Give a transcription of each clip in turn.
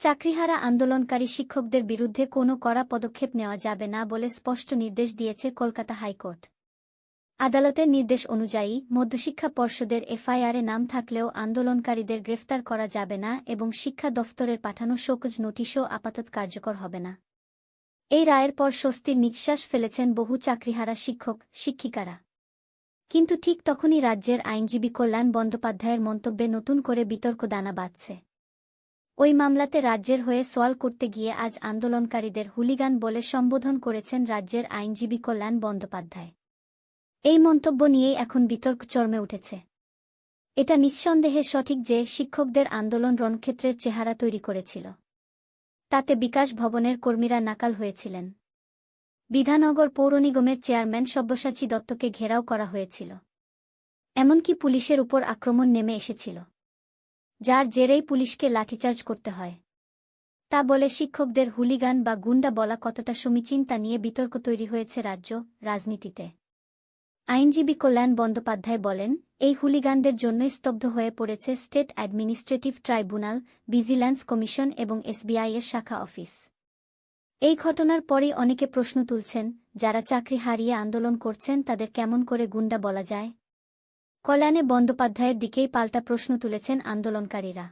চাকরিহারা আন্দোলনকারী শিক্ষকদের বিরুদ্ধে কোনো কড়া পদক্ষেপ নেওয়া যাবে না বলে স্পষ্ট নির্দেশ দিয়েছে কলকাতা হাইকোর্ট। আদালতের নির্দেশ অনুযায়ী মধ্যশিক্ষা পর্ষদের এফআইআরে নাম থাকলেও আন্দোলনকারীদের গ্রেফতার করা যাবে না এবং শিক্ষা দফতরের পাঠানো শোকজ নোটিশও আপাতত কার্যকর হবে না। এই রায়ের পর স্বস্তির নিঃশ্বাস ফেলেছেন বহু চাকরিহারা শিক্ষক, শিক্ষিকারা। কিন্তু ঠিক তখনই রাজ্যের আইনজীবী কল্যাণ বন্দ্যোপাধ্যায়ের মন্তব্যে নতুন করে বিতর্ক দানা বাঁধছে। ওই মামলাতে রাজ্যের হয়ে সোয়াল করতে গিয়ে আজ আন্দোলনকারীদের হুলিগান বলে সম্বোধন করেছেন রাজ্যের আইনজীবী কল্যাণ বন্দ্যোপাধ্যায়। এই মন্তব্য নিয়েই এখন বিতর্ক চর্মে উঠেছে। এটা নিঃসন্দেহে সঠিক যে শিক্ষকদের আন্দোলন রণক্ষেত্রের চেহারা তৈরি করেছিল। তাতে বিকাশ ভবনের কর্মীরা নাকাল হয়েছিলেন। বিধানগর পৌর নিগমের চেয়ারম্যান সব্যসাচী দত্তকে ঘেরাও করা হয়েছিল। এমনকি পুলিশের উপর আক্রমণ নেমে এসেছিল। যার জেরেই পুলিশকে লাঠিচার্জ করতে হয়। তা বলে শিক্ষকদের হুলিগান বা গুন্ডা বলা কতটা সমীচীন তা নিয়ে বিতর্ক তৈরি হয়েছে রাজ্য, রাজনীতিতে। আইনজীবী কল্যাণ বন্দ্যোপাধ্যায় বলেন, এই হুলিগানদের জন্যই স্তব্ধ হয়ে পড়েছে state administrative tribunal, vigilance commission এবং এসবিআইয়ের শাখা অফিস। এই ঘটনার পরই অনেকে প্রশ্ন তুলছেন, যারা চাকরি হারিয়ে আন্দোলন করছেন তাদের কেমন করে গুন্ডা বলা যায়? কল্যাণে বন্দ্যোপাধ্যায়ের দিকেই পাল্টা প্রশ্ন তুলেছেন আন্দোলনকারীরা।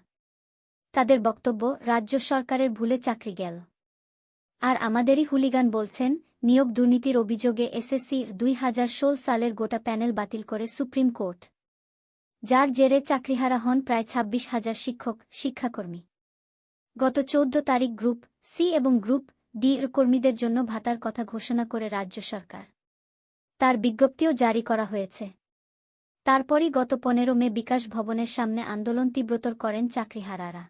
তাদের বক্তব্য, রাজ্য সরকারের ভুলে চাকরি গেল। আর আমাদেরই হুলিগান বলছেন, নিয়োগ দুর্নীতির অভিযোগে এসএসসির দুই হাজার ষোল সালের গোটা প্যানেল বাতিল করে সুপ্রিম কোর্ট। যার জেরে চাকরিহারা হন প্রায় ছাব্বিশ হাজার শিক্ষক, শিক্ষাকর্মী। গত চৌদ্দ তারিখ গ্রুপ সি এবং গ্রুপ ডি কর্মীদের জন্য ভাতার কথা ঘোষণা করে রাজ্য সরকার। তার বিজ্ঞপ্তিও জারি করা হয়েছে। তারপরই গত পনেরো মে বিকাশ ভবনের সামনে আন্দোলন তীব্রতর করেন চাকরিহারারা।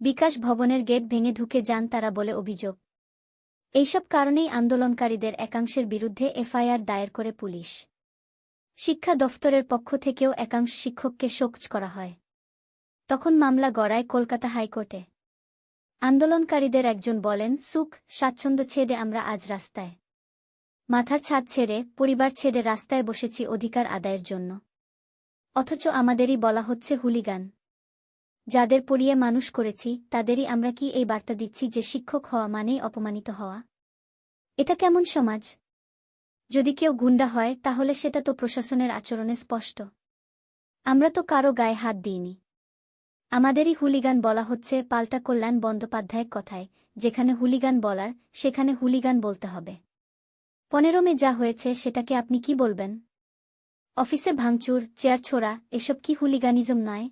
বিকাশ ভবনের গেট ভেঙে ঢুকে যান তারা বলে অভিযোগ। এইসব কারণেই আন্দোলনকারীদের একাংশের বিরুদ্ধে এফআইআর দায়ের করে পুলিশ। শিক্ষা দফতরের পক্ষ থেকেও একাংশ শিক্ষককে শোকজ করা হয়। তখন মামলা গড়ায় কলকাতা হাইকোর্টে। আন্দোলনকারীদের একজন বলেন, সুখ, স্বাচ্ছন্দ্য ছেড়ে আমরা আজ রাস্তায়। মাথার ছাদ ছেড়ে পরিবার ছেড়ে রাস্তায় বসেছি অধিকার আদায়ের জন্য। অথচ আমাদেরই বলা হচ্ছে হুলিগান। যাদের পড়িয়ে মানুষ করেছি, তাদেরই আমরা কি এই বার্তা দিচ্ছি যে শিক্ষক হওয়া মানেই অপমানিত হওয়া? এটা কেমন সমাজ? যদি কেউ গুন্ডা হয়, তাহলে সেটা তো প্রশাসনের আচরণে স্পষ্ট। আমরা তো কারও গায়ে হাত দিইনি। আমাদেরই হুলিগান বলা হচ্ছে পাল্টা কল্যাণ বন্দ্যোপাধ্যায়ের কথায়, যেখানে হুলিগান বলার, সেখানে হুলিগান বলতে হবে। পনেরো মে যা হয়েছে সেটাকে আপনি কি বলবেন? অফিসে ভাঙচুর, চেয়ার ছোড়া, এসব কি হুলিগানিজম নয়?